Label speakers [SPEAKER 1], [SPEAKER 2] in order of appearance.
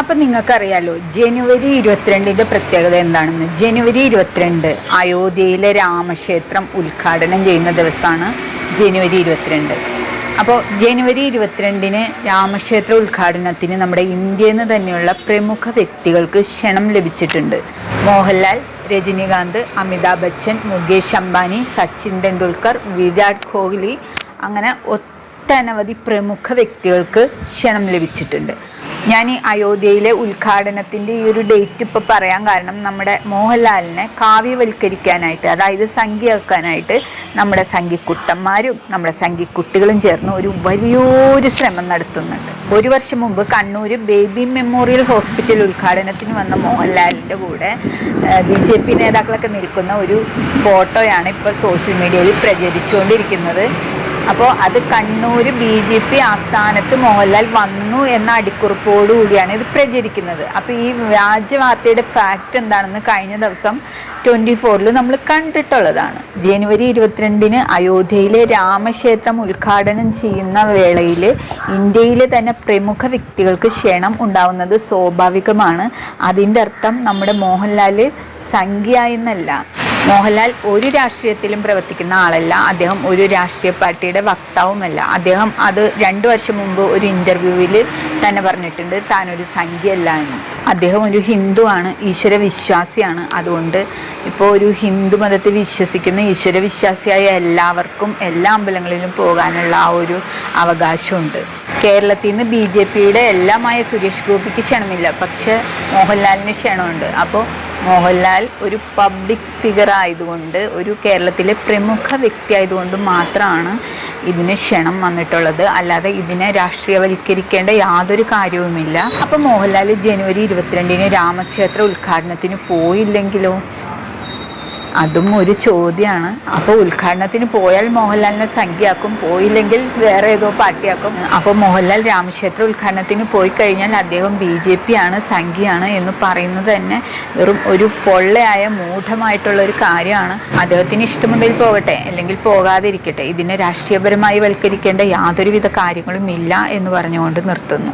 [SPEAKER 1] അപ്പം നിങ്ങൾക്കറിയാലോ ജനുവരി ഇരുപത്തിരണ്ടിന്റെ പ്രത്യേകത എന്താണെന്ന്. ജനുവരി ഇരുപത്തിരണ്ട് അയോധ്യയിലെ രാമക്ഷേത്രം ഉദ്ഘാടനം ചെയ്യുന്ന ദിവസമാണ് ജനുവരി ഇരുപത്തിരണ്ട്. അപ്പോൾ ജനുവരി ഇരുപത്തിരണ്ടിന് രാമക്ഷേത്ര ഉദ്ഘാടനത്തിന് നമ്മുടെ ഇന്ത്യയിൽ നിന്ന് തന്നെയുള്ള പ്രമുഖ വ്യക്തികൾക്ക് ക്ഷണം ലഭിച്ചിട്ടുണ്ട്. മോഹൻലാൽ രജനീകാന്ത് അമിതാഭ് ബച്ചൻ മുകേഷ് അംബാനി സച്ചിൻ ടെണ്ടുൽക്കർ വിരാട് കോഹ്ലി അങ്ങനെ ഒട്ടനവധി പ്രമുഖ വ്യക്തികൾക്ക് ക്ഷണം ലഭിച്ചിട്ടുണ്ട്. ഞാൻ ഈ അയോധ്യയിലെ ഉദ്ഘാടനത്തിന്റെ ഈ ഒരു ഡേറ്റ് ഇപ്പോൾ പറയാൻ കാരണം നമ്മുടെ മോഹൻലാലിനെ കാവ്യവൽക്കരിക്കാനായിട്ട് അതായത് സംഖ്യയാക്കാനായിട്ട് നമ്മുടെ സംഖ്യക്കുട്ടന്മാരും നമ്മുടെ സംഖ്യക്കുട്ടികളും ചേർന്ന് ഒരു വലിയൊരു ശ്രമം നടത്തുന്നുണ്ട്. ഒരു വർഷം മുമ്പ് കണ്ണൂർ ബേബി മെമ്മോറിയൽ ഹോസ്പിറ്റൽ ഉദ്ഘാടനത്തിന് വന്ന മോഹൻലാലിന്റെ കൂടെ ബി ജെ പി നേതാക്കളൊക്കെ നിൽക്കുന്ന ഒരു ഫോട്ടോയാണ് ഇപ്പോൾ സോഷ്യൽ മീഡിയയിൽ പ്രചരിച്ചുകൊണ്ടിരിക്കുന്നത്. അപ്പോൾ അത് കണ്ണൂർ ബി ജെ പി ആസ്ഥാനത്ത് മോഹൻലാൽ വന്നു എന്ന അടിക്കുറിപ്പോടുകൂടിയാണ് ഇത് പ്രചരിക്കുന്നത്. അപ്പോൾ ഈ വ്യാജവാർത്തയുടെ ഫാക്റ്റ് എന്താണെന്ന് കഴിഞ്ഞ ദിവസം ട്വന്റി ഫോറിൽ നമ്മൾ കണ്ടിട്ടുള്ളതാണ്. ജനുവരി ഇരുപത്തിരണ്ടിന് അയോധ്യയിലെ രാമക്ഷേത്രം ഉദ്ഘാടനം ചെയ്യുന്ന വേളയിൽ ഇന്ത്യയിലെ തന്നെ പ്രമുഖ വ്യക്തികൾക്ക് ക്ഷണം ഉണ്ടാവുന്നത് സ്വാഭാവികമാണ്. അതിന്റെ അർത്ഥം നമ്മുടെ മോഹൻലാൽ സംഖ്യ എന്നല്ല. മോഹൻലാൽ ഒരു രാഷ്ട്രീയത്തിലും പ്രവർത്തിക്കുന്ന ആളല്ല. അദ്ദേഹം ഒരു രാഷ്ട്രീയ പാർട്ടിയുടെ വക്താവുമല്ല. അദ്ദേഹം അത് രണ്ടു വർഷം മുമ്പ് ഒരു ഇന്റർവ്യൂവിൽ തന്നെ പറഞ്ഞിട്ടുണ്ട് താനൊരു സംഖ്യയല്ല എന്ന്. അദ്ദേഹം ഒരു ഹിന്ദുവാണ് ഈശ്വര വിശ്വാസിയാണ്. അതുകൊണ്ട് ഇപ്പോൾ ഒരു ഹിന്ദു മതത്തിൽ വിശ്വസിക്കുന്ന ഈശ്വര വിശ്വാസിയായ എല്ലാവർക്കും എല്ലാ അമ്പലങ്ങളിലും പോകാനുള്ള ആ ഒരു അവകാശമുണ്ട്. കേരളത്തിൽ നിന്ന് ബി ജെ പിയുടെ എല്ലാമായ സുരേഷ് ഗോപിക്ക് ക്ഷണമില്ല. പക്ഷെ മോഹൻലാലിന് ക്ഷണമുണ്ട്. അപ്പോൾ മോഹൻലാൽ ഒരു പബ്ലിക് ഫിഗർ ആയതുകൊണ്ട് ഒരു കേരളത്തിലെ പ്രമുഖ വ്യക്തി ആയതുകൊണ്ട് മാത്രമാണ് ഇതിന് ക്ഷണം വന്നിട്ടുള്ളത്. അല്ലാതെ ഇതിനെ രാഷ്ട്രീയവൽക്കരിക്കേണ്ട യാതൊരു കാര്യവുമില്ല. അപ്പോൾ മോഹൻലാൽ ജനുവരി ഇരുപത്തിരണ്ടിന് രാമക്ഷേത്ര ഉദ്ഘാടനത്തിന് പോയില്ലെങ്കിലോ? അതും ഒരു ചോദ്യമാണ് അപ്പോൾ ഉദ്ഘാടനത്തിന് പോയാൽ മോഹൻലാലിനെ സംഖ്യയാക്കും പോയില്ലെങ്കിൽ വേറെ ഏതോ പാർട്ടിയാക്കും. അപ്പോൾ മോഹൻലാൽ രാമക്ഷേത്ര ഉദ്ഘാടനത്തിന് പോയി കഴിഞ്ഞാൽ അദ്ദേഹം ബി ജെ പി ആണ് സംഖ്യയാണ് എന്ന് പറയുന്നത് തന്നെ വെറും ഒരു പൊള്ളയായ മൂഢമായിട്ടുള്ള ഒരു കാര്യമാണ്. അദ്ദേഹത്തിന് ഇഷ്ടമുണ്ടെങ്കിൽ പോകട്ടെ അല്ലെങ്കിൽ പോകാതിരിക്കട്ടെ. ഇതിനെ രാഷ്ട്രീയപരമായി വൽക്കരിക്കേണ്ട യാതൊരുവിധ കാര്യങ്ങളും ഇല്ല എന്ന് പറഞ്ഞുകൊണ്ട് നിർത്തുന്നു.